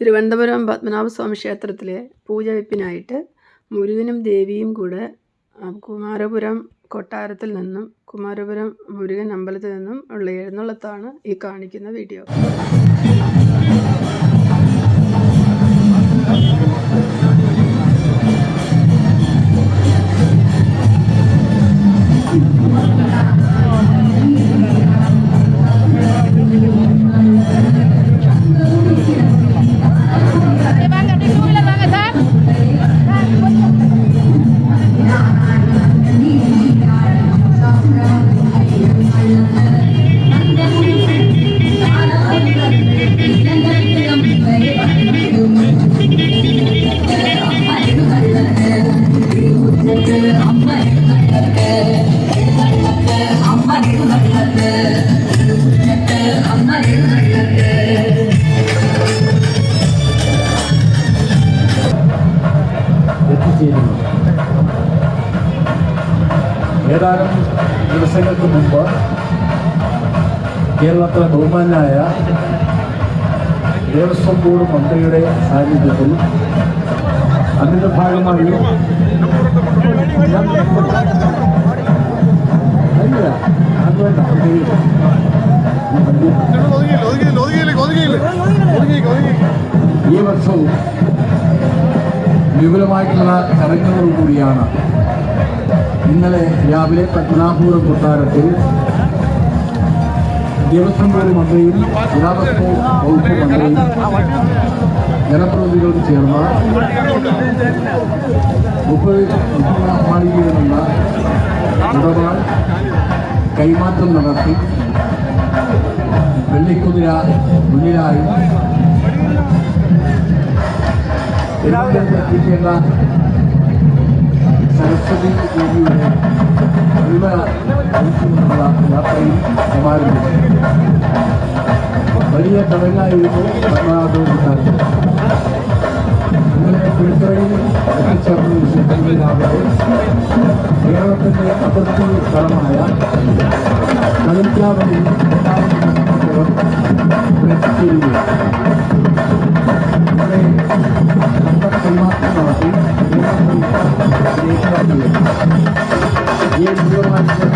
തിരുവനന്തപുരം പത്മനാഭസ്വാമി ക്ഷേത്രത്തിലെ പൂജവെപ്പിനായിട്ട് മുരുകനും ദേവിയും കൂടെ കുമാരപുരം കൊട്ടാരത്തിൽ നിന്നും കുമാരപുരം മുരുകൻ അമ്പലത്തിൽ നിന്നും ഉള്ള എഴുന്നള്ളത്താണ് ഈ കാണിക്കുന്ന വീഡിയോ. ഏതാനും ദിവസങ്ങൾക്ക് മുമ്പ് കേരളത്തിലെ ബഹുമാനായ ദേവസ്വം ബോർഡ് മന്ത്രിയുടെ സാന്നിധ്യത്തിൽ അതിന്റെ ഭാഗമായി ഈ വർഷവും വിപുലമായിട്ടുള്ള ചടങ്ങുകളോടുകൂടിയാണ് ഇന്നലെ രാവിലെ പത്മനാഭപുരം കൊട്ടാരത്തിൽ ദേവസ്വം ബോർഡ് മന്ത്രിയും പുരാവസ്തു വകുപ്പ് മന്ത്രിയും ജനപ്രതിനിധികളും ചേർന്ന മുപ്പത് ഇടപാട് കൈമാറ്റം നടത്തി വെള്ളിക്കുതിര മുന്നിലായി എത്തിക്കേണ്ട സരസ്വതി ദേവിയുടെ ഇവ ഒഴിച്ചുകൊണ്ടുള്ള യാത്രയിൽ സമാരംഭിച്ചു വലിയ ചടങ്ങായിരുന്നു പത്മനാഭപുരത്ത് ഇന്നലെ കുളിത്തറയിൽ എത്തിച്ചേർന്ന വിശേഷങ്ങളിലാകട്ടെ കേരളത്തിന്റെ അതിർത്തി സ്ഥലമായ കളിക്കാവലിൽ ഈ ദൂരമായിട്ടുള്ള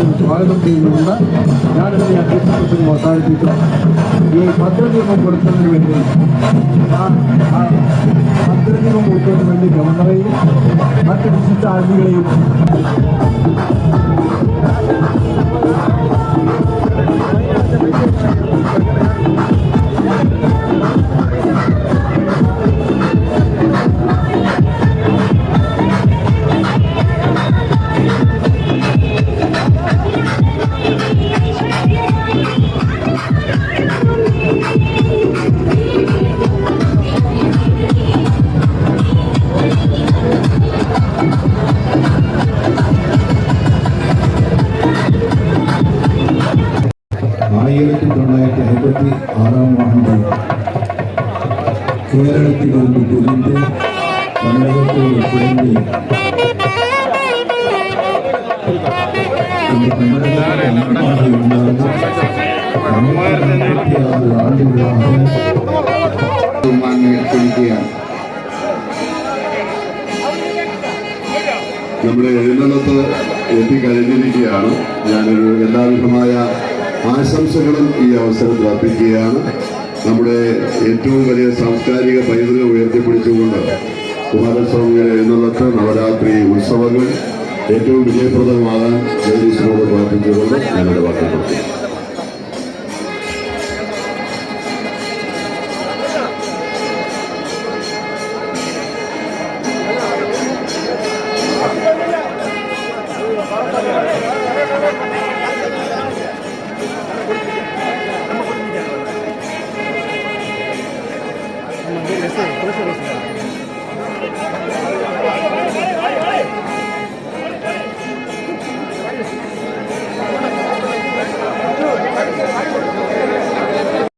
കാര്യത്തിൽ സ്വാഗതം ചെയ്യുന്നുണ്ട് ഞാനിതിനെ അധ്യക്ഷത്തിന് അവസാനിപ്പിക്കും ഈ പത്രനിയമം കൊടുക്കുന്നതിന് വേണ്ടി പത്രനിയമം കൊടുക്കുന്നതിന് വേണ്ടി ഗവർണറെയും മറ്റ് വിശിഷ്ട ആളുകളെയും ഇരുപത്തി ആറാം ആണ്ട് കേരളത്തിൽ ഒരു കുഞ്ഞിന്റെ കന്നഡത്തോട് കുഞ്ഞി നമ്മുടെ എഴുന്നള്ളത്ത് എത്തിക്കഴിഞ്ഞിരിക്കുകയാണ്. ഞാനൊരു എല്ലാവിധമായ ആശംസകളും ഈ അവസരത്തിൽ അർപ്പിക്കുകയാണ് നമ്മുടെ ഏറ്റവും വലിയ സാംസ്കാരിക പൈതൃകം ഉയർത്തിപ്പിടിച്ചുകൊണ്ട് കുമാരസ്വാമിയുടെ എഴുന്നള്ളത്ത് നവരാത്രി ഉത്സവങ്ങൾ ഏറ്റവും വിജയപ്രദമാകാൻ ജഗദീശനോട് പ്രാർത്ഥിച്ചുകൊണ്ട് ഞാനിവിടെ വാർത്തപ്പെടുത്തി